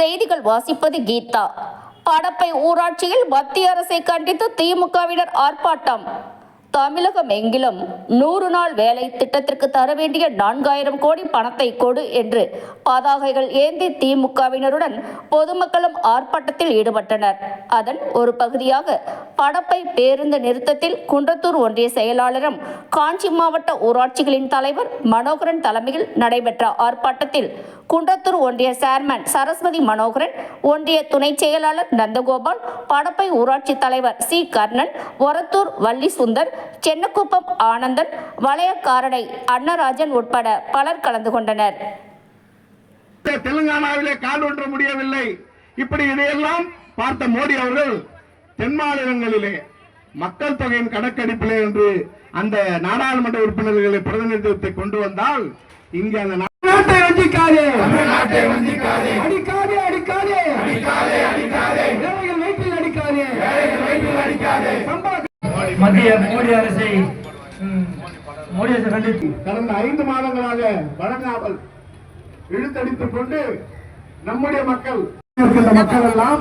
செய்திகள் வாசிப்பது கீதா. படப்பை ஊராட்சியில் மத்திய அரசை கண்டித்து திமுகவினர் ஆர்ப்பாட்டம். தமிழகம் எங்கிலும் நூறு நாள் வேலை திட்டத்திற்கு தர வேண்டிய நான்காயிரம் கோடி பணத்தை கொடு என்று பதாகைகள் ஏந்தி திமுகவினருடன் பொதுமக்களும் ஆர்ப்பாட்டத்தில் ஈடுபட்டனர். அதன் ஒரு பகுதியாக படப்பை பேருந்து நிறுத்தத்தில் குன்றத்தூர் ஒன்றிய செயலாளரும் காஞ்சி மாவட்ட ஊராட்சிகளின் தலைவர் மனோகரன் தலைமையில் நடைபெற்ற ஆர்ப்பாட்டத்தில் குன்றத்தூர் ஒன்றிய சேர்மன் சரஸ்வதி மனோகரன் ஒன்றிய துணை செயலாளர் நந்தகோபால் படப்பை ஊராட்சி தலைவர் சி கர்ணன் ஒரத்தூர் வள்ளி சுந்தர் சென்னக்குப்பம் ஆனந்தன் வளையக்காரடை அன்னராஜன் உட்பட பலர் கலந்து கொண்டனர். தெலுங்கானாவிலே கால் ஒன்ற முடியவில்லை. இப்படி இதையெல்லாம் பார்த்த மோடி அவர்கள் தென் மாநிலங்களிலே மக்கள் தொகையின் கணக்கெடுப்பிலே என்று அந்த நாடாளுமன்ற உறுப்பினர்களை பிரதிநிதித்துவத்தை கொண்டு வந்தால் இங்கே அந்த நாட்டை வஞ்சிக்காதே மத்திய மோடி அரசை மோடி அரசை கண்டித்து. கடந்த ஐந்து மாதங்களாக வழங்காமல் இழுத்தடித்துக் கொண்டு நம்முடைய மக்கள் இருக்கின்ற மக்கள் எல்லாம்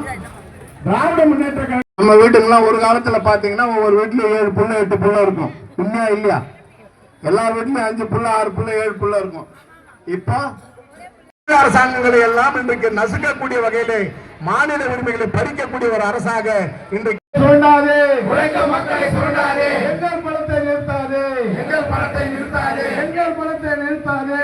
திராவிட முன்னேற்ற கழகம் நம்ம வீட்டுக்கெல்லாம் ஒரு காலத்துல பாத்தீங்கன்னா ஒவ்வொரு வீட்லயும் ஏழு புள்ள எட்டு புள்ள இருக்கும். உண்மையா இல்லையா? எல்லார் வீட்லயும் அஞ்சு புள்ள ஆறு புள்ள ஏழு புள்ள இருக்கும். இப்போ அரசாங்கங்களை எல்லாம் இன்றைக்கு நசுக்கக்கூடிய வகையிலே மாநில உரிமைகளை பறிக்கக்கூடிய ஒரு அரசாக இன்றைக்கு சுரண்டாதே. உழைக்க மக்களை சுரண்டாதே. எங்கள் பணத்தை நிறுத்தாதே. எங்கள் பணத்தை நிறுத்தாதே. எங்கள் பணத்தை நிறுத்தாதே.